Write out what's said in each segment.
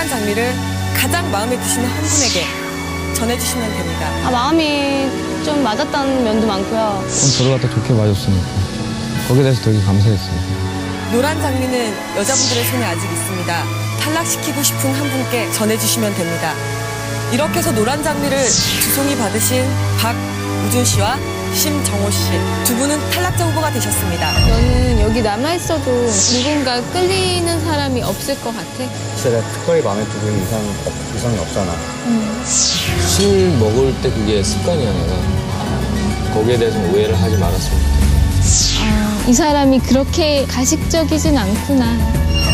빨간 장미를 가장 마음에 드시는 한 분에게 전해주시면 됩니다. 아, 마음이 좀 맞았다는 면도 많고요. 그럼 저를 갖다 좋게 봐줬으니까 거기에 대해서 되게 감사했어요. 노란 장미는 여자분들의 손에 아직 있습니다. 탈락시키고 싶은 한 분께 전해주시면 됩니다. 이렇게 해서 노란 장미를 두 송이 받으신 박우준 씨와 심정호 씨 두 분은 탈락자 후보가 되셨습니다. 너는 여기 남아있어도 누군가 끌리는 사람이 없을 것 같아. 진짜 내가 특별히 마음에 드는 이상, 이상이 없잖아. 술 먹을 때 그게 습관이야 내가. 거기에 대해서 오해를 하지 말았으면 좋겠어. 이 사람이 그렇게 가식적이진 않구나.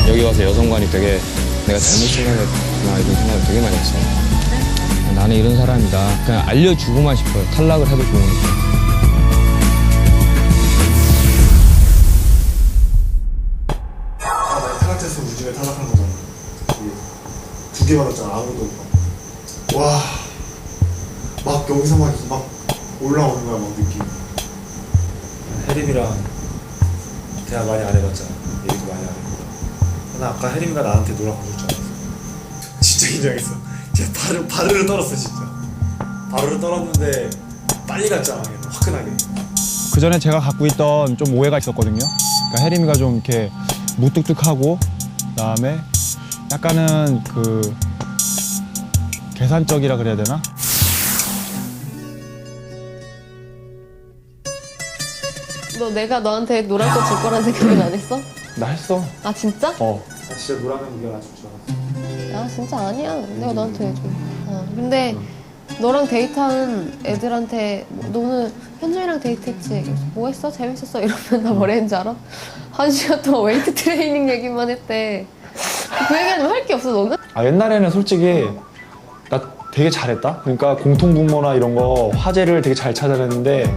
여기 와서 여성관이 되게 내가 잘못 생각했구나 이런 생각을 되게 많이 했어. 나는 이런 사람이다. 그냥 알려주고만 싶어요. 탈락을 해도 좋으니까. 두개 받았잖아, 아무도 없고. 와, 막 여기서 막, 막 올라오는 거야, 막 느낌. 혜림이랑 대화 많이 안 해봤잖아. 얘기도 많이 안 했고. 나 아까 혜림이가 나한테 노랑 부를 줄 알았어. 진짜 긴장했어. 진짜 바르, 바르르 떨었어, 진짜. 바르르 떨었는데 빨리 갔잖아, 그냥 화끈하게. 그 전에 제가 갖고 있던 좀 오해가 있었거든요. 그러니까 혜림이가 좀 이렇게 무뚝뚝하고 그다음에 약간은 그 계산적이라 그래야 되나? 너 내가 너한테 노란 꽃 줄 거란 생각은 안 했어? 나 했어. 아 진짜? 어. 나 진짜 노랑은 네가 맞출 줄 알았어. 아 진짜 아니야. 내가 너한테 해줘. 어, 근데 너랑 데이트한 애들한테 뭐, 너는 현준이랑 데이트했지? 뭐 했어? 재밌었어? 이러면 나 뭐라 했는지 알아? 한 시간 동안 웨이트 트레이닝 얘기만 했대. 그 얘기 아니면 할게 없어 너는? 아 옛날에는 솔직히 나 되게 잘했다. 그러니까 공통분모나 이런 거 화제를 되게 잘 찾아냈는데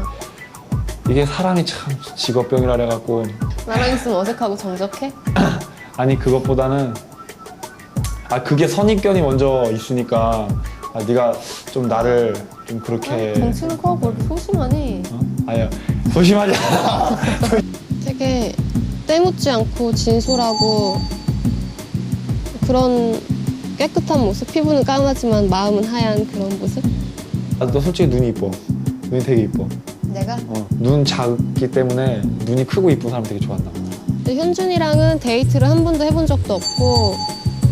이게 사람이 참 직업병이라 그래갖고 나랑 있으면 어색하고 정적해? 아니 그것보다는 아 그게 선입견이 먼저 있으니까 아 네가 좀 나를 좀 그렇게 정치는 커? 뭘 소심하니? 어? 아니야 소심하지 않아. 되게 때묻지 않고 진솔하고 그런 깨끗한 모습 피부는 까맣지만 마음은 하얀 그런 모습 나도 솔직히 눈이 이뻐. 눈이 되게 이뻐. 내가 어, 눈 작기 때문에 눈이 크고 이쁜 사람 되게 좋아한다. 근데 현준이랑은 데이트를 한 번도 해본 적도 없고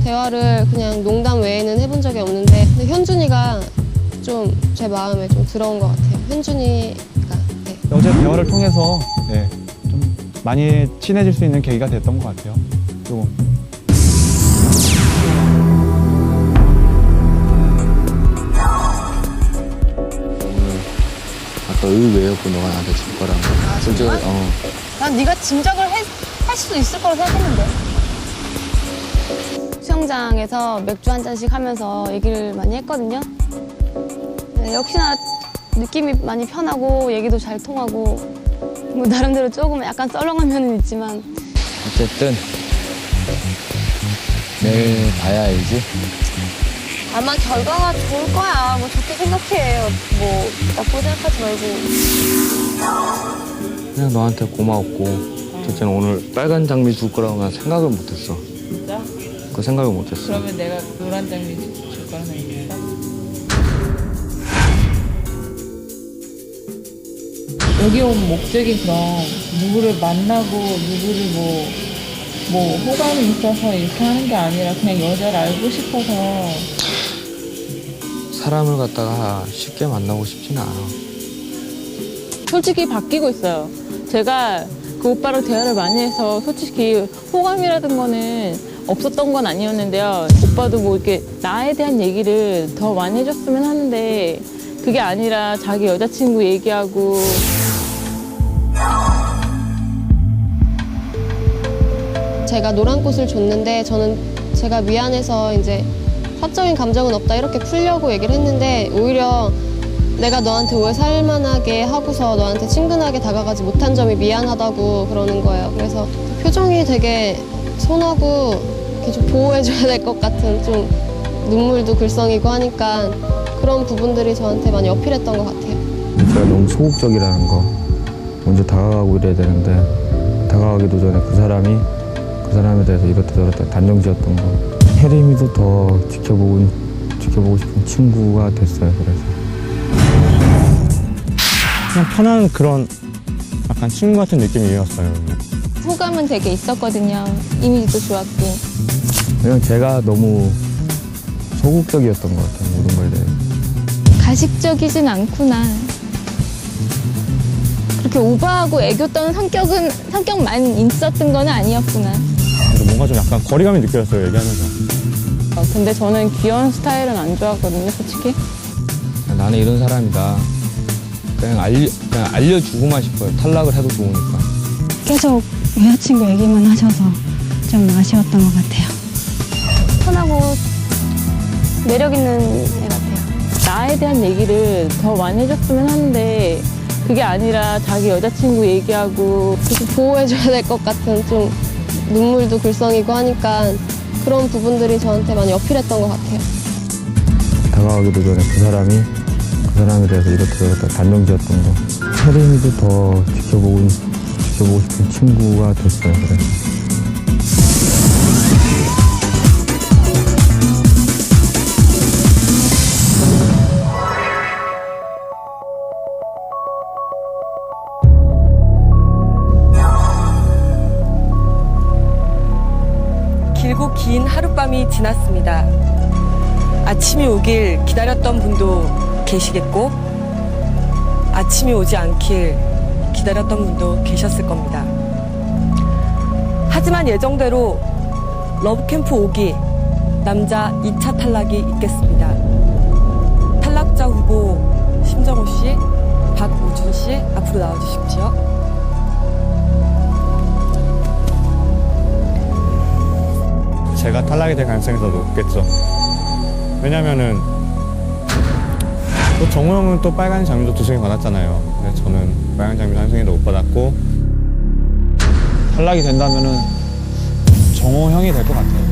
대화를 그냥 농담 외에는 해본 적이 없는데 근데 현준이가 좀 제 마음에 좀 들어온 것 같아요 현준이가 네. 어제 대화를 통해서 네, 좀 많이 친해질 수 있는 계기가 됐던 것 같아요. 그 의외였고 너가 나한테 줄 거라는 거. 솔직히 어. 난 네가 짐작을 해- 할 수도 있을 거라 생각했는데. 수영장에서 맥주 한 잔씩 하면서 얘기를 많이 했거든요. 네, 역시나 느낌이 많이 편하고 얘기도 잘 통하고 뭐 나름대로 조금 약간 썰렁한 면은 있지만 어쨌든 내일 봐야 알지. 아마 결과가 좋을 거야. 뭐 좋게 생각해. 뭐 나쁘게 생각하지 말고. 그냥 너한테 고마웠고 첫째는 오늘 빨간 장미 줄 거라고 난 생각을 못했어. 진짜? 그 생각을 못했어. 그러면 내가 노란 장미 줄 거라는 얘기야? 여기 온 목적이 그럼 누구를 만나고 누구를 뭐, 뭐 호감이 있어서 이렇게 하는 게 아니라 그냥 여자를 알고 싶어서 사람을 갖다가 쉽게 만나고 싶지는 않아. 솔직히 바뀌고 있어요. 제가 그 오빠랑 대화를 많이 해서 솔직히 호감이라든 거는 없었던 건 아니었는데요. 오빠도 뭐 이렇게 나에 대한 얘기를 더 많이 해줬으면 하는데 그게 아니라 자기 여자친구 얘기하고 제가 노란 꽃을 줬는데 저는 제가 미안해서 이제 사적인 감정은 없다 이렇게 풀려고 얘기를 했는데 오히려 내가 너한테 오해 살 만하게 하고서 너한테 친근하게 다가가지 못한 점이 미안하다고 그러는 거예요. 그래서 표정이 되게 손하고 좀 보호해줘야 될 것 같은 좀 눈물도 글썽이고 하니까 그런 부분들이 저한테 많이 어필했던 것 같아요. 내가 너무 소극적이라는 거. 먼저 다가가고 이래야 되는데 다가가기도 전에 그 사람이 그 사람에 대해서 이렇다 저렇다 단정 지었던 거. 혜림이도 더 지켜보고 지켜보고 싶은 친구가 됐어요. 그래서 그냥 편한 그런 약간 친구 같은 느낌이었어요. 호감은 되게 있었거든요. 이미지도 좋았고. 그냥 제가 너무 소극적이었던 것 같아요. 모든 걸 대해. 가식적이진 않구나. 그렇게 오버하고 애교 떠는 성격은 성격만 있었던 건 아니었구나. 뭔가 좀 약간 거리감이 느껴졌어요 얘기하면서. 어, 근데 저는 귀여운 스타일은 안 좋아하거든요, 솔직히. 나는 이런 사람이다. 그냥 알려 그냥 알려주고만 싶어요. 탈락을 해도 좋으니까. 계속 여자친구 얘기만 하셔서 좀 아쉬웠던 것 같아요. 편하고 매력 있는 애 같아요. 나에 대한 얘기를 더 많이 해줬으면 하는데 그게 아니라 자기 여자친구 얘기하고 계속 보호해줘야 될 것 같은 좀 눈물도 글썽이고 하니까 그런 부분들이 저한테 많이 어필했던 것 같아요. 다가가기도 전에 그 사람이 그 사람에 대해서 이렇게 저렇게 단정 지었던 거. 혜림이도 더 지켜보고 지켜보고 싶은 친구가 됐어요. 그래서. 하룻밤이 지났습니다. 아침이 오길 기다렸던 분도 계시겠고, 아침이 오지 않길 기다렸던 분도 계셨을 겁니다. 하지만 예정대로 러브캠프 오기 남자 2차 탈락이 있겠습니다. 탈락자 후보 심정호 씨, 박우준 씨 앞으로 나와주십시오. 제가 탈락이 될 가능성이 더 높겠죠. 왜냐면은 또 정우 형은 또 빨간 장미도 두 송이 받았잖아요. 근데 저는 빨간 장미도 한 송이도 못 받았고 탈락이 된다면은 정우 형이 될 것 같아요.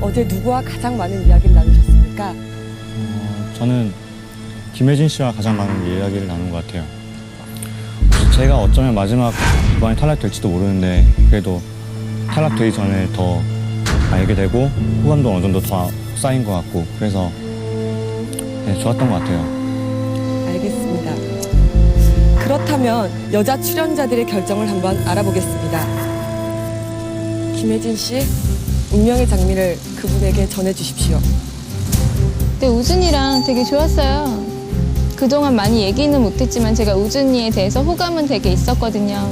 어제 누구와 가장 많은 이야기를 나누셨습니까? 어, 저는 김혜진 씨와 가장 많은 이야기를 나눈 것 같아요. 제가 어쩌면 마지막 이번에 탈락될지도 모르는데 그래도 탈락되기 전에 더 알게 되고 호감도 어느 정도 더 쌓인 것 같고 그래서 네, 좋았던 것 같아요. 알겠습니다. 그렇다면 여자 출연자들의 결정을 한번 알아보겠습니다. 김혜진 씨, 운명의 장미를 그분에게 전해주십시오. 근데 우준이랑 되게 좋았어요. 그동안 많이 얘기는 못했지만 제가 우준이에 대해서 호감은 되게 있었거든요.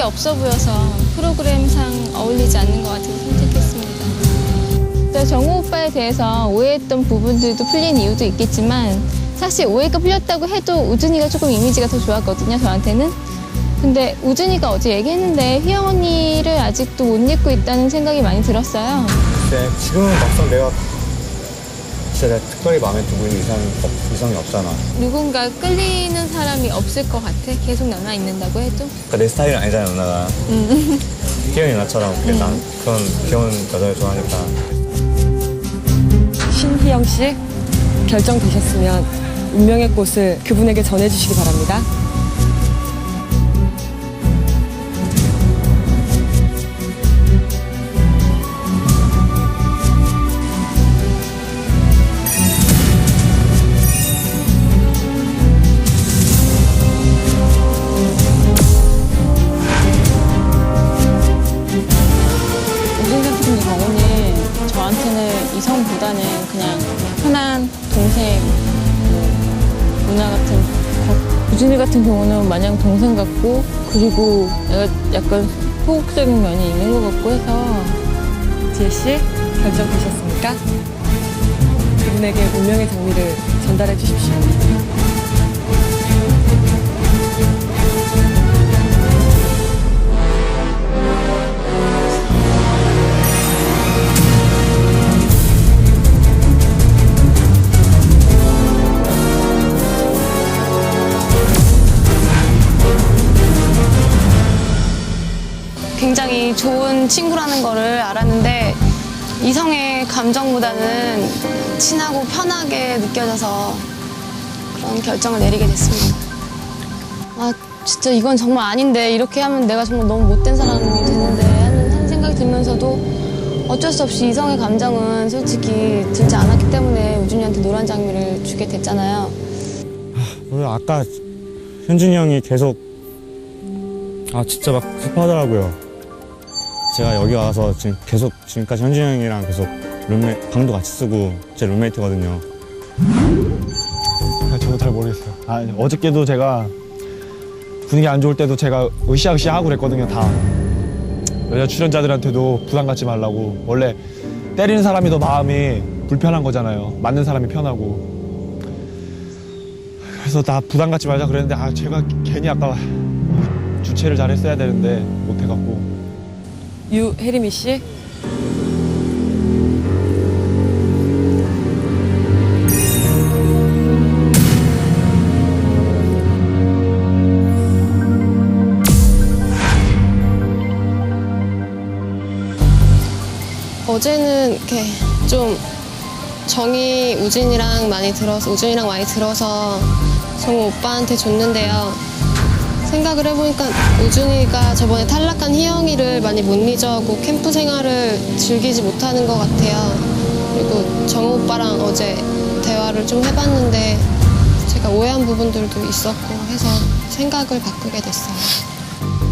좀 의욕이 없어 보여서 프로그램상 어울리지 않는 것 같아서 선택했습니다. 또 정우 오빠에 대해서 오해했던 부분들도 풀린 이유도 있겠지만 사실 오해가 풀렸다고 해도 우준이가 조금 이미지가 더 좋았거든요, 저한테는. 근데 우준이가 어제 얘기했는데 휘영 언니를 아직도 못 잊고 있다는 생각이 많이 들었어요. 근데 지금은 막상 내가 내가 특별히 마음에 두고 있는 이상, 이상이 없잖아. 누군가 끌리는 사람이 없을 것 같아. 계속 남아 있는다고 해도. 그러니까 내 스타일은 아니잖아, 누나가. 희영이 누나처럼 그난 그런 귀여운 여자를 좋아하니까. 신희영 씨, 결정되셨으면 운명의 꽃을 그분에게 전해주시기 바랍니다. 동생 같고 그리고 약간 소극적인 면이 있는 것 같고 해서 지혜 씨, 결정 되셨습니까? 그분에게 운명의 장미를 전달해 주십시오. 좋은 친구라는 거를 알았는데 이성의 감정보다는 친하고 편하게 느껴져서 그런 결정을 내리게 됐습니다. 아 진짜 이건 정말 아닌데 이렇게 하면 내가 정말 너무 못된 사람이 되는데 하는, 하는 생각이 들면서도 어쩔 수 없이 이성의 감정은 솔직히 들지 않았기 때문에 우준이한테 노란 장미를 주게 됐잖아요. 그리고 아까 현준이 형이 계속 아 진짜 막 급하더라고요. 제가 여기 와서 지금 계속 지금까지 현준이 형이랑 계속 룸메 방도 같이 쓰고 제 룸메이트거든요. 아, 저도 잘 모르겠어요. 아, 어저께도 제가 분위기 안 좋을 때도 제가 으쌰으쌰 하고 그랬거든요, 다. 여자 출연자들한테도 부담 갖지 말라고. 원래 때리는 사람이 더 마음이 불편한 거잖아요. 맞는 사람이 편하고. 그래서 다 부담 갖지 말자 그랬는데, 아, 제가 괜히 아까 주체를 잘 했어야 되는데, 못해갖고. 유혜림이 씨. 어제는 이렇게 좀 정이 우진이랑 많이 들어서 우준이랑 많이 들어서 정우 오빠한테 줬는데요. 생각을 해보니까 우준이가 저번에 탈락한 희영이를 많이 못 잊어하고 캠프 생활을 즐기지 못하는 것 같아요. 그리고 정우 오빠랑 어제 대화를 좀 해봤는데 제가 오해한 부분들도 있었고 해서 생각을 바꾸게 됐어요.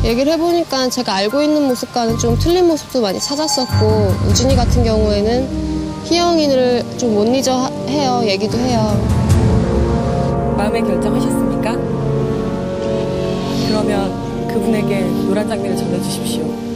얘기를 해보니까 제가 알고 있는 모습과는 좀 틀린 모습도 많이 찾았었고 우준이 같은 경우에는 희영이를 좀 못 잊어 하- 해요 얘기도 해요 마음의 결정하셨습니까? 그분에게 노란 장미를 전해주십시오.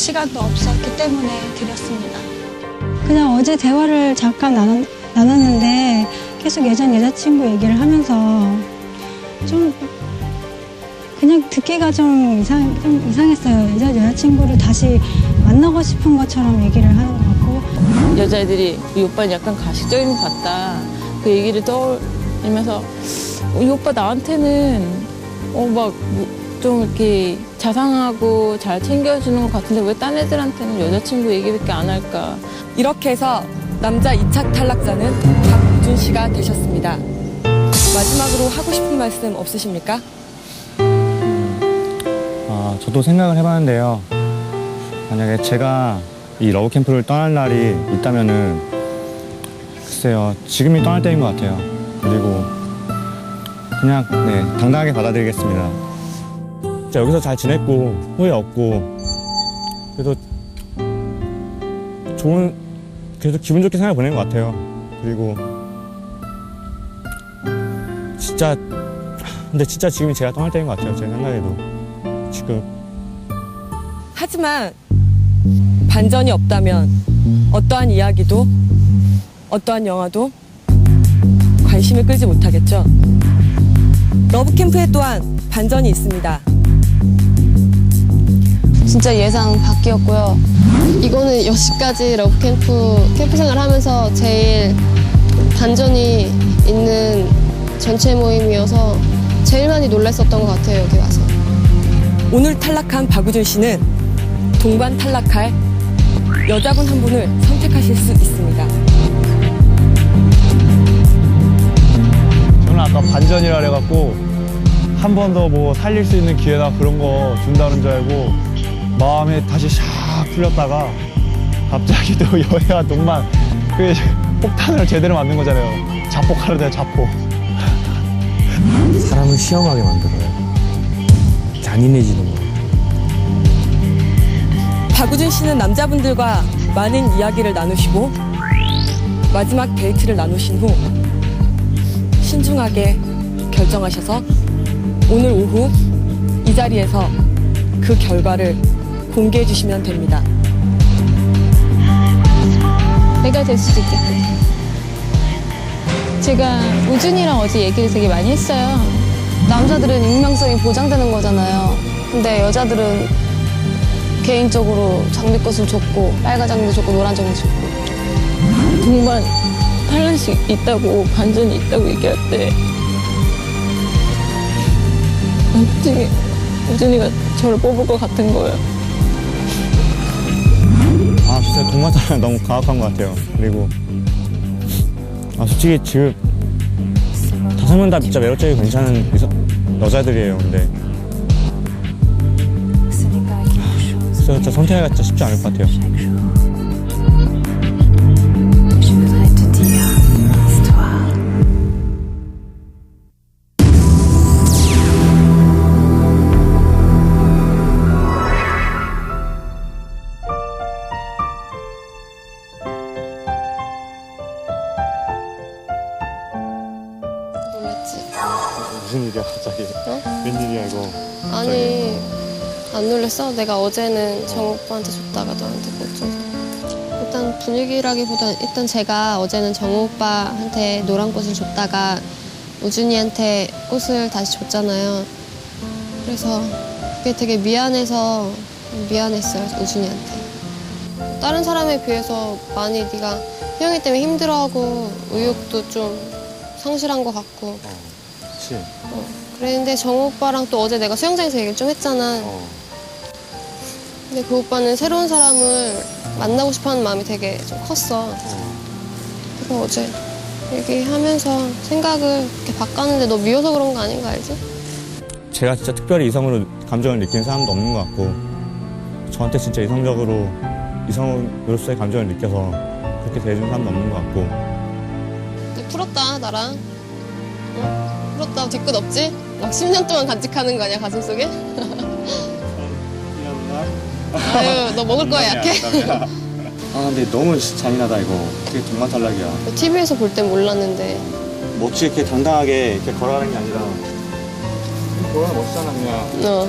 시간도 없었기 때문에 드렸습니다. 그냥 어제 대화를 잠깐 나눴, 나눴는데 계속 예전 여자친구 얘기를 하면서 좀 그냥 듣기가 좀, 이상, 좀 이상했어요. 예전 여자친구를 다시 만나고 싶은 것처럼 얘기를 하는 것 같고 여자애들이 이 오빠는 약간 가식적인 것 같다. 그 얘기를 떠올리면서 어, 이 오빠 나한테는 어 막 좀 이렇게 자상하고 잘 챙겨주는 것 같은데 왜 딴 애들한테는 여자친구 얘기밖에 안 할까? 이렇게 해서 남자 2차 탈락자는 박우준 씨가 되셨습니다. 마지막으로 하고 싶은 말씀 없으십니까? 아, 저도 생각을 해봤는데요. 만약에 제가 이 러브 캠프를 떠날 날이 있다면은 글쎄요, 지금이 떠날 때인 것 같아요. 그리고 그냥 네 당당하게 받아들이겠습니다. 진짜 여기서 잘 지냈고 후회 없고 그래도 좋은 그래도 기분 좋게 생활 보낸 것 같아요. 그리고 진짜 근데 진짜 지금이 제가 떠날 때인 것 같아요. 제 생각에도 지금 하지만 반전이 없다면 어떠한 이야기도 어떠한 영화도 관심을 끌지 못하겠죠. 러브캠프에 또한 반전이 있습니다. 진짜 예상 밖이었고요. 이거는 여시까지 러브캠프 캠프 생활하면서 제일 반전이 있는 전체 모임이어서 제일 많이 놀랐었던 것 같아요 여기 와서 오늘 탈락한 박우준 씨는 동반 탈락할 여자분 한 분을 선택하실 수 있습니다. 저는 아까 반전이라 그래갖고 한 번 더 뭐 살릴 수 있는 기회나 그런 거 준다는 줄 알고 마음에 다시 샥 풀렸다가 갑자기 또 여야 동만 그 폭탄을 제대로 맞는 거잖아요. 자폭하려다 자폭. 사람을 시험하게 만들어요. 잔인해지는 거예요. 박우준 씨는 남자분들과 많은 이야기를 나누시고 마지막 데이트를 나누신 후 신중하게 결정하셔서 오늘 오후 이 자리에서 그 결과를 공개해 주시면 됩니다. 내가 될 수도 있겠군. 제가 우준이랑 어제 얘기를 되게 많이 했어요. 남자들은 익명성이 보장되는 거잖아요. 근데 여자들은 개인적으로 장미꽃을 줬고 빨간 장미도 줬고 노란 장미도 줬고 동반 탈란식 있다고 반전이 있다고 얘기할 때 솔직히 우준이가 저를 뽑을 것 같은 거예요. 아 진짜 동반 탈락 너무 가혹한 것 같아요. 그리고 아 솔직히 지금 다섯 명 다 진짜 매력적이고 괜찮은 여자- 여자들이에요. 근데 그래서 진짜 선택하기가 진짜 쉽지 않을 것 같아요. 안 놀랬어? 내가 어제는 정우 오빠한테 줬다가 너한테 못 줘서 일단 분위기라기보다 일단 제가 어제는 정우 오빠한테 노란 꽃을 줬다가 우준이한테 꽃을 다시 줬잖아요 그래서 그게 되게 미안해서 미안했어요 우준이한테 다른 사람에 비해서 많이 네가 희영이 때문에 힘들어하고 의욕도 좀 상실한 것 같고 그치. 어, 그랬는데 정우 오빠랑 또 어제 내가 수영장에서 얘기를 좀 했잖아. 어. 근데 그 오빠는 새로운 사람을 만나고 싶어 하는 마음이 되게 좀 컸어. 그래서 어제 얘기하면서 생각을 이렇게 바꿨는데 너 미워서 그런 거 아닌 거 알지? 제가 진짜 특별히 이성으로 감정을 느끼는 사람도 없는 것 같고 저한테 진짜 이성적으로 이성으로서의 감정을 느껴서 그렇게 대해주는 사람도 없는 것 같고 근데 풀었다 나랑. 어? 풀었다 뒤끝 없지? 막 10년 동안 간직하는 거 아니야 가슴속에? 아유 너 먹을 거야 약해? 아 근데 너무 잔인하다 이거. 되게 동반 탈락이야. TV에서 볼 땐 몰랐는데. 뭐 어떻게 이렇게 당당하게 이렇게 걸어가는 게 아니라. 걸어가 멋있잖아 그냥. 어.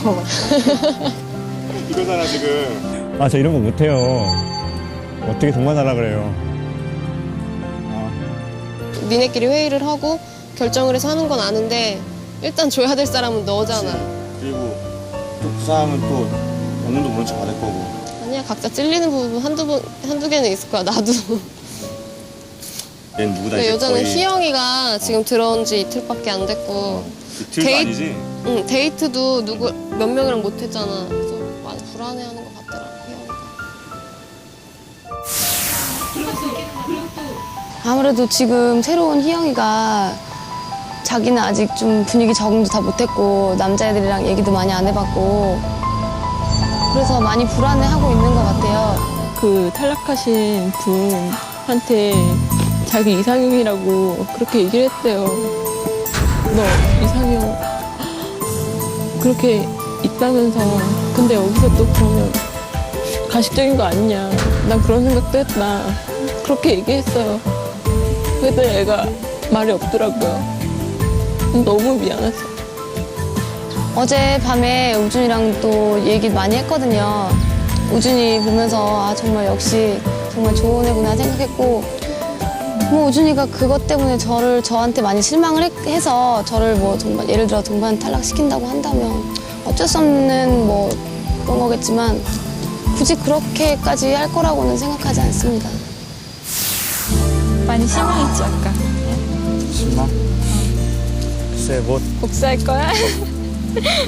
이거잖아 지금. 아 저 이런 거 못해요. 어떻게 동반 탈락 그래요. 니네끼리 회의를 하고 결정을 해서 하는 건 아는데 일단 줘야 될 사람은 너잖아. 그리고 또그 사람은 또 어느 정도 모른 척 받을 거고. 아니야 각자 찔리는 부분 한두 번 한두 개는 있을 거야 나도. 얘는 누구다 그 이제 여자는 거의. 희영이가 지금 들어온 지 이틀밖에 안 됐고. 이틀도 데이- 아니지? 응, 데이트도 누구 몇 명이랑 못 했잖아. 그래서 많이 불안해하는 것 같더라 희영이가. 아무래도 지금 새로운 희영이가 자기는 아직 좀 분위기 적응도 다 못했고 남자애들이랑 얘기도 많이 안 해봤고 그래서 많이 불안해하고 있는 것 같아요. 그 탈락하신 분한테 자기 이상형이라고 그렇게 얘기를 했대요. 너 이상형 그렇게 있다면서 근데 여기서 또 그러면 가식적인 거 아니냐. 난 그런 생각도 했다. 그렇게 얘기했어요. 그래도 애가 말이 없더라고요. 너무 미안해서. 어제 밤에 우준이랑 또 얘기 많이 했거든요. 우준이 보면서 아 정말 역시 정말 좋은 애구나 생각했고 뭐 우준이가 그것 때문에 저를 저한테 많이 실망을 했- 해서 저를 뭐 정말 예를 들어 동반 탈락시킨다고 한다면 어쩔 수 없는 뭐 그런 거겠지만 굳이 그렇게까지 할 거라고는 생각하지 않습니다. 많이 실망했지 아까. 실망? 글쎄 뭐 복수할 거야?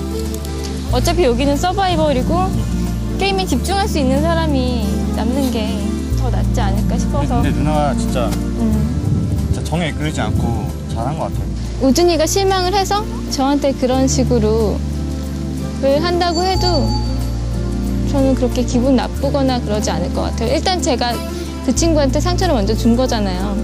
어차피 여기는 서바이벌이고 게임에 집중할 수 있는 사람이 남는 게 더 낫지 않을까 싶어서 근데 누나가 진짜 음. 진짜 정에 이끌리지 않고 잘한 것 같아요 우준이가 실망을 해서 저한테 그런 식으로 를 한다고 해도 저는 그렇게 기분 나쁘거나 그러지 않을 것 같아요. 일단 제가 그 친구한테 상처를 먼저 준 거잖아요.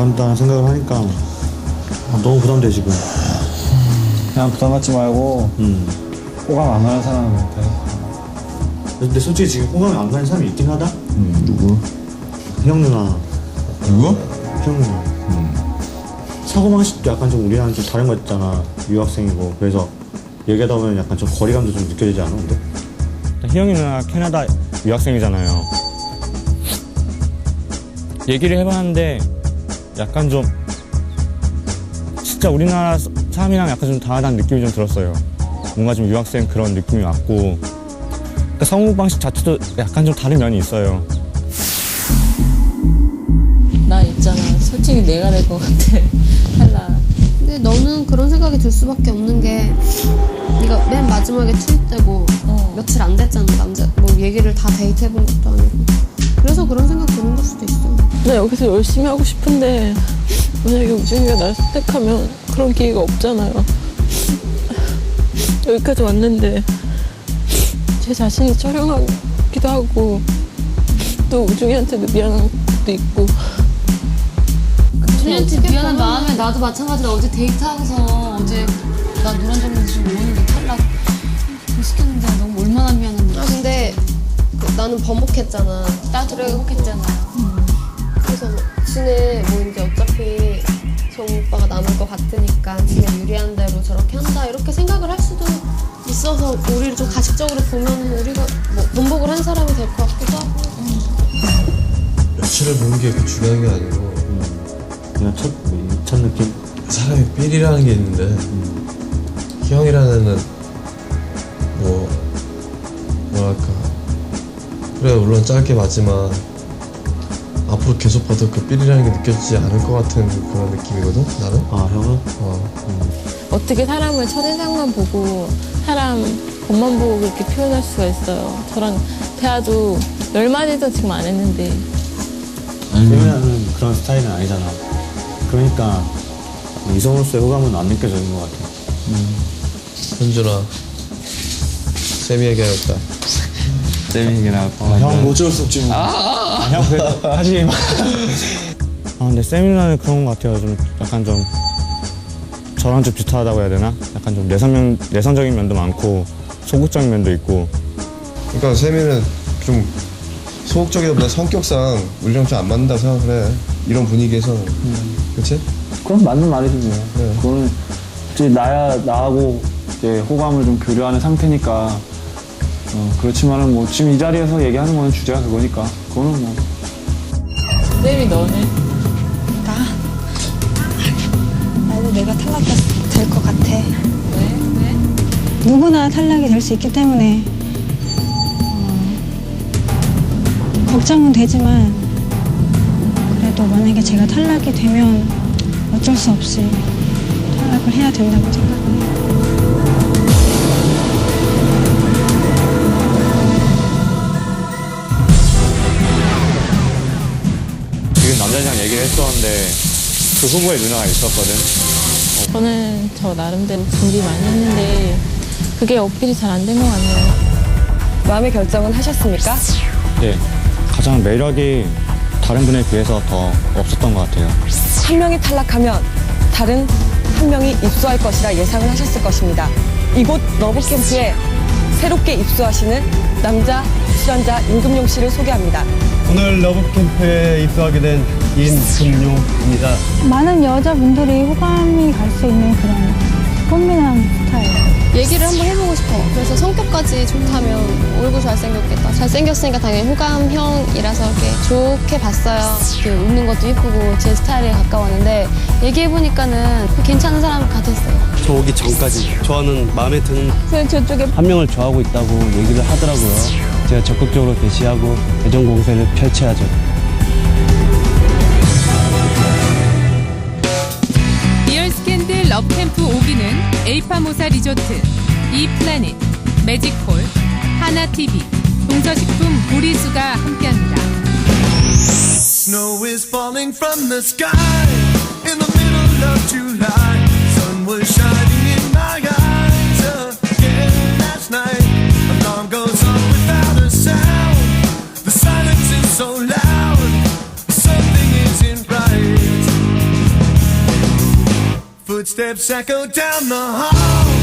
돼간다는 생각을 하니까 아, 너무 부담돼 지금. 그냥 부담 갖지 말고 음. 호감 안 가는 사람한테 근데 솔직히 지금 호감이 안 가는 사람이 있긴 하다. 음, 누구? 형 누나, 누구? 형 누나. 사고 방식도 약간 좀 우리랑 좀 다른 거 있잖아. 유학생이고 그래서 얘기하다 보면 약간 좀 거리감도 좀 느껴지지 않아? 근데 희영이 누나 캐나다 유학생이잖아요. 얘기를 해봤는데 약간 좀 진짜 우리나라 사람이랑 약간 좀 다르다는 느낌이 좀 들었어요. 뭔가 좀 유학생 그런 느낌이 왔고 그러니까 성우 방식 자체도 약간 좀 다른 면이 있어요. 나 있잖아. 솔직히 내가 될 것 같아. 탈락. 근데 너는 그런 생각이 들 수밖에 없는 게 네가 맨 마지막에 투입되고 어. 며칠 안 됐잖아 남자 뭐 얘기를 다 데이트 해본 것도 아니고 그래서 그런 생각 드는 걸 수도 있어 나 여기서 열심히 하고 싶은데 만약에 우중이가 날 선택하면 그런 기회가 없잖아요. 여기까지 왔는데 제 자신이 촬영하기도 하고 또 우중이한테도 미안한 것도 있고. 우리한테 미안한 마음에 나도 마찬가지로 어제 데이트하고서 어제 나 노란 점점 좀 오는데 탈락 시켰는데 너무 얼마나 미안한데 아 근데 그, 나는 번복했잖아. 나도 번복했잖아. 그래서 뭐, 지네 뭐 이제 어차피 정 오빠가 남을 것 같으니까 지네 유리한 대로 저렇게 한다 이렇게 생각을 할 수도 있어서 우리를 좀 가식적으로 보면 우리가 뭐 번복을 한 사람이 될 것 같기도 하고. 며칠을 보는 게그 중요한 게 아니고 그냥 첫, 첫 느낌? 사람이 삘이라는 게 있는데 희영이라는 애는 뭐 뭐랄까 그래 물론 짧게 맞지만 앞으로 계속 봐도 그 삘이라는 게 느껴지지 않을 것 같은 그런 느낌이거든 나는 아 형은? 어 어떻게 사람을 첫인상만 보고 사람 겉만 보고 그렇게 표현할 수가 있어요. 저랑 대화도 열 마디도 지금 안 했는데 세미나는 그런 스타일은 아니잖아. 그러니까 이성으로서의 호감은 안 느껴지는 것 같아. 현준아 쌤이 얘기하겠다 쌤이 나올 것형 어쩔 수 없지 뭐. 형 그래도 하지 마. 아 근데 누나는 그런 것 같아요. 좀 약간 좀 저랑 좀 비슷하다고 해야 되나? 약간 좀 내성면 내성적인 면도 많고 소극적인 면도 있고 그러니까 세미는 좀 소극적이다 성격상 우리랑 좀 안 맞는다 생각을 해 이런 분위기에서 그치? 그건 맞는 말이지 뭐. 네. 그거는 이제 나야 나하고 이제 호감을 좀 교류하는 상태니까. 어, 그렇지만은 뭐 지금 이 자리에서 얘기하는 거는 주제가 그거니까. 그거는 뭐. 쌤이 너는 나도 내가 탈락될 것 같아. 왜? 왜? 누구나 탈락이 될 수 있기 때문에 어, 걱정은 되지만 그래도 만약에 제가 탈락이 되면 어쩔 수 없이 탈락을 해야 된다고 생각해요. 했었는데 그 후보에 누나가 있었거든. 저는 저 나름대로 준비 많이 했는데 그게 어필이 잘 안 된 것 같네요. 마음의 결정은 하셨습니까? 네, 가장 매력이 다른 분에 비해서 더 없었던 것 같아요. 한 명이 탈락하면 다른 한 명이 입소할 것이라 예상을 하셨을 것입니다. 이곳 러브 캠프에 새롭게 입소하시는 남자 출연자 임금용 씨를 소개합니다. 오늘 러브 캠프에 입소하게 된 임금용입니다. 많은 여자분들이 호감이 갈 수 있는 그런 꽃미남 스타일. 얘기를 한번 해보고 싶어. 그래서 성격까지 좋다면 얼굴 잘생겼겠다. 잘생겼으니까 당연히 호감형이라서 이렇게 좋게 봤어요. 이렇게 웃는 것도 이쁘고 제 스타일에 가까웠는데 얘기해보니까는 괜찮은 사람 같았어요. 저 오기 전까지 저는 마음에 드는 쌤 저쪽에 한 명을 좋아하고 있다고 얘기를 하더라고요. 제가 적극적으로 대시하고 애정 공세를 펼쳐야죠. 러브캠프 5기는 에이파모사 리조트, 이플래닛, 매직홀, 하나TV, 동서식품 보리수가 함께합니다. Snow is falling from the sky in the middle of July. Sun was shining Footsteps echo down the hall.